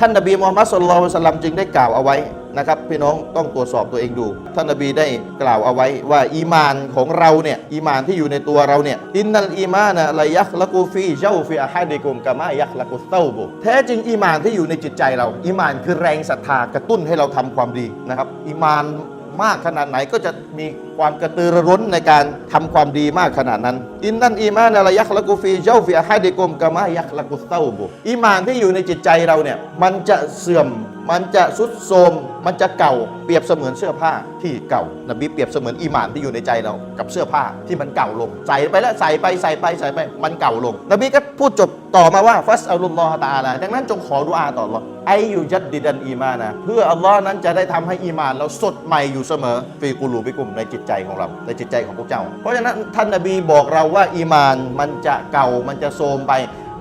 ท่านนบีมูฮัมมัดสุลลัลสลัมจึงได้กล่าวเอาไว้นะครับพี่น้องต้องตรวจสอบตัวเองดู ท่านนบีได้กล่าวเอาไว้ว่าอีมานของเราเนี่ยอีมานที่อยู่ในตัวเราเนี่ยอินนัลอีมานะลายักละกูฟีเจ้าฟีอาฮาดิกุมกามายักละกูเต้าบุแท้จริงอีมานที่อยู่ในจิตใจเรา อีมานคือแรงศรัทธากระตุ้นให้เราทำความดีนะครับอีมาน มากขนาดไหนก็จะมีความกระตือรือร้นในการทำความดีมากขนาดนั้น อินนันอีมานอะไรยักละกูฟีเจ้าฟีอาฮัดิกมกามายักละกุเต้าบุอีมานที่อยู่ในจิตใจเราเนี่ยมันจะเสื่อม มันจะสุดโทรมมันจะเก่าเปรียบเสมือนเสื้อผ้าที่เก่านบีเปรียบเสมือนอีมานที่อยู่ในใจเรากับเสื้อผ้าที่มันเก่าลง ใส่ไปแล้วใส่ไปใส่ไปใส่ไปมันเก่าลง นบีก็พูดจบต่อมาว่าฟัสอัลลอฮฺตะอาลาดังนั้นจงขอดุอาต่ออัลลอไออยู่ยัดดิดันอีมานะเพื่ออัลลอฮ์นั้นจะได้ทำให้อีมาน เราสดใหม่อยู่เสมอฟีกูลูบิกุมในจิตใจของเรา ในจิตใจของพวกเจ้า เพราะฉะนั้นท่านนบีบอกเราว่าอีมานมันจะเก่ามันจะโทรมไป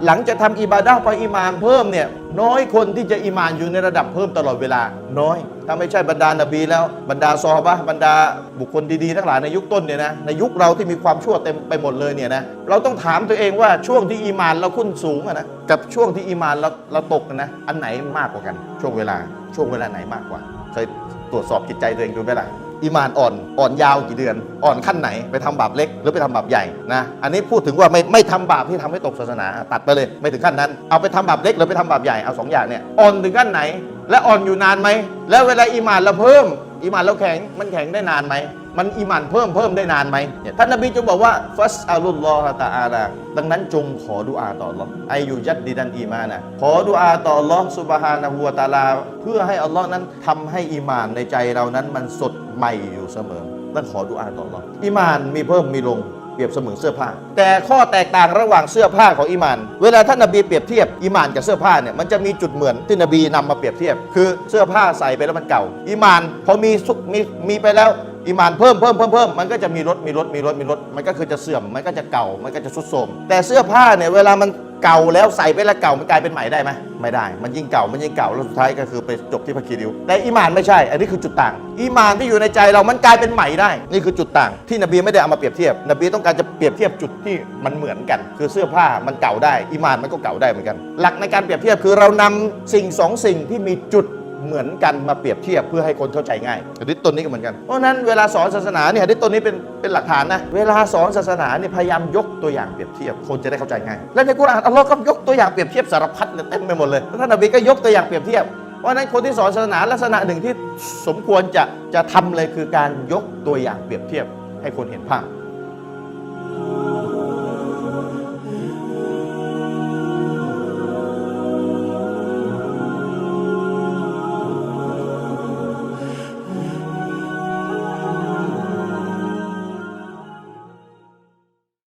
หลังจะทำอิบาดะห์ไปอีมานเพิ่มเนี่ยน้อยคนที่จะอีมานอยู่ในระดับเพิ่มตลอดเวลา น้อย ถ้าไม่ใช่บรรดานบีแล้วบรรดาซอบะบรรดาบุคคลดีๆทั้งหลายในยุคต้นเนี่ยนะในยุคเราที่มีความชั่วเต็มไปหมดเลยเนี่ยนะเราต้องถามตัวเองว่าช่วงที่อีมานเราขึ้นสูงนะกับช่วงที่อีมานเราเราตกนะอันไหนมากกว่ากัน ช่วงเวลาช่วงเวลาไหนมากกว่าเคยตรวจสอบจิตใจตัวเองดูไหมล่ะ อิมานอ่อนอ่อนยาวกี่เดือน อ่อนขั้นไหนไปทำบาปเล็กหรือไปทำบาปใหญ่นะอันนี้พูดถึงว่าไม่ไม่ทำบาปที่ทำให้ตกศาสนาตัดไปเลยไม่ถึงขั้นนั้น เอาไปทำบาปเล็กหรือไปทำบาปใหญ่เอาสองอย่างเนี่ยอ่อนถึงขั้นไหน และอ่อนอยู่นานไหมแล้วเวลาอิมานเราเพิ่มอิมานเราแข็งมันแข็งได้นานไหม มันอีมานเพิ่มเพิ่มได้นานไหมท่านนบีจึงบอกว่าฟัสอัลลอฮฺตะอาลาดังนั้นจงขอดุอาต่อ Allah ไออยู่ยัดดีดันอีมานะขอดุอาต่อ Allah สุบฮานะฮูวตาลา เพื่อให้อัลลอฮ์นั้นทำให้อีมานในใจเรานั้นมันสดใหม่อยู่เสมอต้องขอดุอาต่อ Allah อีมานมีเพิ่มมีลงเปรียบเสมือนเสื้อผ้า แต่ข้อแตกต่างระหว่างเสื้อผ้าของอีมาน เวลาท่านนบีเปรียบเทียบอีมานกับเสื้อผ้าเนี่ยมันจะมีจุดเหมือนที่นบีนำมาเปรียบเทียบ คือเสื้อผ้าใส่ไปแล้วมันเก่าอีมานพอมีสุขมีมีไปแล้ว อีมานเพิ่มเพิ่มเพิ่มเพิ่มมันก็จะมีรถมีรถมีรถมีรถมันก็คือจะเสื่อมมันก็จะเก่ามันก็จะทรุดโทรมแต่เสื้อผ้าเนี่ยเวลามันเก่าแล้วใส่ไปแล้วเก่ามันกลายเป็นใหม่ได้ไหมไม่ได้ มันยิ่งเก่ามันยิ่งเก่าแล้วสุดท้ายก็คือไปจบที่พระคีริวแต่อีมานไม่ใช่ อันนี้คือจุดต่างอีมานที่อยู่ในใจเรามันกลายเป็นใหม่ได้ นี่คือจุดต่าง ที่นบีไม่ได้เอามาเปรียบเทียบ นบีต้องการจะเปรียบเทียบจุดที่มันเหมือนกัน คือเสื้อผ้ามันเก่าได้อีมานมันก็เก่าได้เหมือนกัน หลักในการเปรียบเทียบคือเรานำสิ่งสองสิ่งที่มีจุด เหมือนกันมาเปรียบเทียบเพื่อให้คนเข้าใจง่ายฮะดิษต้นนี้ก็เหมือนกัน เพราะฉะนั้นเวลาสอนศาสนาเนี่ยฮะดิษต้นนี้เป็นเป็นหลักฐานนะเวลาสอนศาสนาเนี่ยพยายามยกตัวอย่างเปรียบเทียบคนจะได้เข้าใจง่ายและในกุรอานอัลลอฮ์ก็ยกตัวอย่างเปรียบเทียบสารพัดเลยเต็มไปหมดเลยแล้วท่านนบีก็ยกตัวอย่างเปรียบเทียบเพราะฉะนั้นคนที่สอนศาสนาลักษณะหนึ่งที่สมควรจะจะทำเลยคือการยกตัวอย่างเปรียบเทียบให้คนเห็นภาพ